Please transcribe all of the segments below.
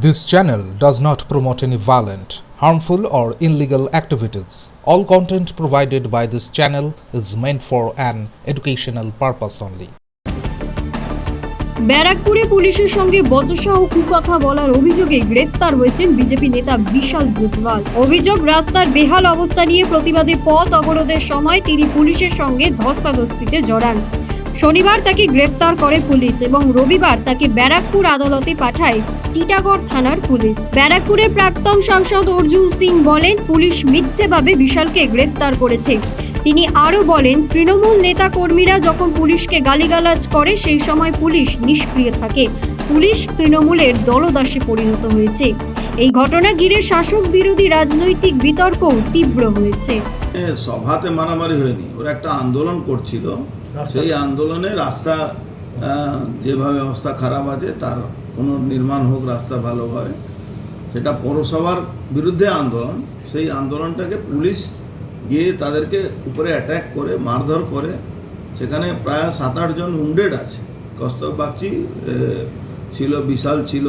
This channel does not promote any violent, harmful, or illegal activities. All content provided by this channel is meant for an educational purpose only. ব্যারাকপুরে পুলিশের সঙ্গে বচসা ও কুকথা বলার অভিযোগে গ্রেফতার হয়েছেন BJP নেতা বিশাল জুসওয়াল অভিযোগ রাস্তার বেহাল অবস্থা নিয়ে প্রতিবাদে পথ অবরোধের সময় তিনি পুলিশের সঙ্গে ধস্তাধস্তিতে জড়ান শনিবার তাকে গ্রেফতার করে পুলিশ এবং রবিবার তাকে ব্যারাকপুর আদালতে পাঠায় টিটাগড় থানার পুলিশ। ব্যারাকপুরের প্রাক্তন সাংসদ অর্জুন সিং বলেন, পুলিশ মিথ্যেভাবে বিশালকে গ্রেফতার করেছে। তিনি আরও বলেন, তৃণমূল নেতা কর্মীরা যখন পুলিশকে গালিগালাজ করে, সেই সময় পুলিশ নিষ্ক্রিয় থাকে। পুলিশ তৃণমূলের দলদাসে পরিণত হয়েছে। এই ঘটনা ঘিরে শাসক বিরোধী রাজনৈতিক বিতর্কও তীব্র হয়েছে। সভাতে মারামারি হয়নি ওরা একটা আন্দোলন করছিল। সেই আন্দোলনে রাস্তা যেভাবে অবস্থা খারাপ আছে তার পুনর্নির্মাণ হোক রাস্তা ভালোভাবে সেটা পৌরসভার বিরুদ্ধে আন্দোলন। সেই আন্দোলনটাকে পুলিশ গিয়ে তাদেরকে উপরে অ্যাটাক করে মারধর করে। সেখানে প্রায় সাত আটজন উন্ডেড আছে। কস্তব বাগচি ছিল বিশাল ছিল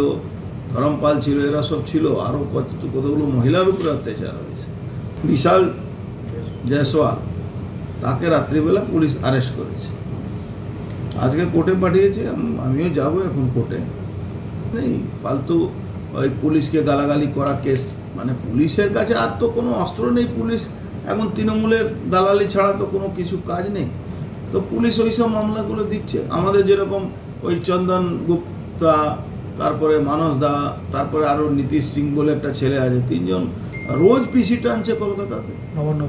ধরমপাল ছিল, এরা সব ছিল। আরও কত কতগুলো মহিলার উপরে অত্যাচার হয়েছে। বিশাল জয়সওয়াল তাকে রাত্রিবেলা পুলিশ অ্যারেস্ট করেছে। আজকে কোর্টে পাঠিয়েছে আমিও যাব এখন কোর্টে। নেই ফালতু ওই পুলিশকে গালাগালি করা কেস মানে পুলিশের কাছে আর তো কোনো অস্ত্র নেই পুলিশ। এখন তৃণমূলের দালালি ছাড়া তো কোনো কিছু কাজ নেই। তো পুলিশ ওই সব মামলাগুলো দিচ্ছে। আমাদের যেরকম ওই চন্দন গুপ্তা তারপরে মানস দা, তারপরে আরও নীতিশ সিং বলে একটা ছেলে আছে, তিনজন। রোজ পিসি টানছে কলকাতাতে। নবান্ন